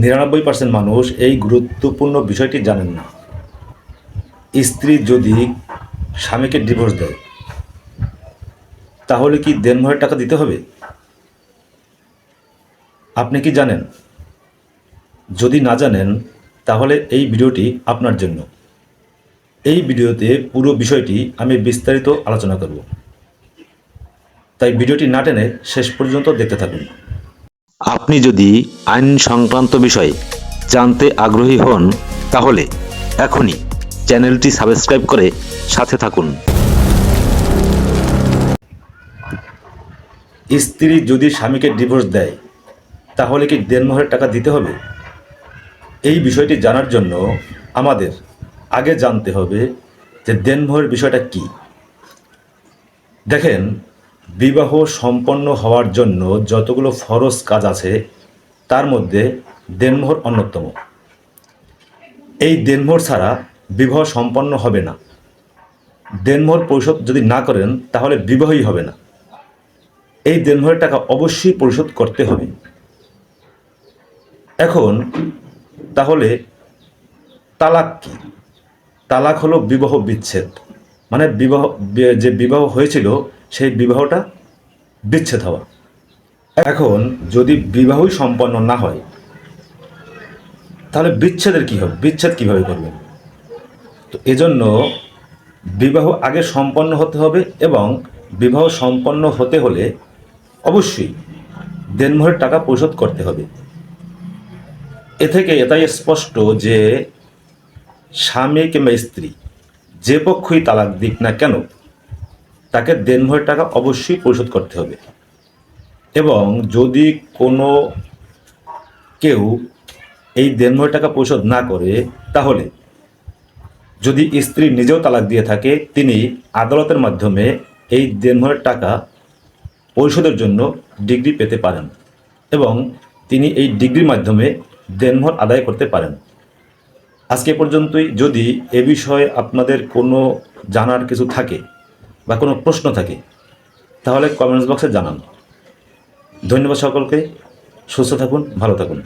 নিরানব্বই পার্সেন্ট মানুষ এই গুরুত্বপূর্ণ বিষয়টি জানেন না। স্ত্রী যদি স্বামীকে ডিভোর্স দেয়, তাহলে কি দেনমোহরের টাকা দিতে হবে? আপনি কি জানেন? যদি না জানেন, তাহলে এই ভিডিওটি আপনার জন্য। এই ভিডিওতে পুরো বিষয়টি আমি বিস্তারিত আলোচনা করব। তাই ভিডিওটি না টেনে শেষ পর্যন্ত দেখতে থাকুন। আপনি যদি আইন সংক্রান্ত বিষয়ে জানতে আগ্রহী হন, তাহলে এখনই চ্যানেলটি সাবস্ক্রাইব করে সাথে থাকুন। স্ত্রী যদি স্বামীকে ডিভোর্স দেয়, তাহলে কি দেনমোহরের টাকা দিতে হবে? এই বিষয়টি জানার জন্য আমাদের আগে জানতে হবে যে দেনমোহরের বিষয়টা কি। দেখেন বিবাহ সম্পন্ন হওয়ার জন্য যতগুলো ফরজ কাজ আছে, তার মধ্যে দেনমোহর অন্যতম। এই দেনমোহর ছাড়া বিবাহ সম্পন্ন হবে না। দেনমোহর পরিশোধ যদি না করেন, তাহলে বিবাহই হবে না। এই দেনমোহরের টাকা অবশ্যই পরিশোধ করতে হবে। এখন, তাহলে তালাক কি? তালাক হলো বিবাহ বিচ্ছেদ। মানে বিবাহ, যে বিবাহ হয়েছিল সেই বিবাহটা বিচ্ছেদ হওয়া। এখন যদি বিবাহই সম্পন্ন না হয়, তাহলে বিচ্ছেদের কী হবে? বিচ্ছেদ কীভাবে করবেন? তো এজন্য বিবাহ আগে সম্পন্ন হতে হবে এবং বিবাহ সম্পন্ন হতে হলে অবশ্যই দেনমোহরের টাকা পরিশোধ করতে হবে। এ থেকে এটাই স্পষ্ট যে স্বামী কিংবা স্ত্রী যে পক্ষই তালাক দিক না কেন তাকে দেনমোহরের টাকা অবশ্যই পরিশোধ করতে হবে। এবং যদি কোনো কেউ এই দেনমোহরের টাকা পরিশোধ না করে, তাহলে যদি স্ত্রী নিজেও তালাক দিয়ে থাকে, তিনি আদালতের মাধ্যমে এই দেনমোহরের টাকা পরিশোধের জন্য ডিগ্রি পেতে পারেন এবং তিনি এই ডিগ্রির মাধ্যমে দেনমোহর আদায় করতে পারেন। আজকে পর্যন্তই। যদি এ বিষয়ে আপনাদের কোনো জানার কিছু থাকে বা কোনো প্রশ্ন থাকে তাহলে কমেন্টস বক্সে জানান। ধন্যবাদ সকলকে সুস্থ থাকুন ভালো থাকুন।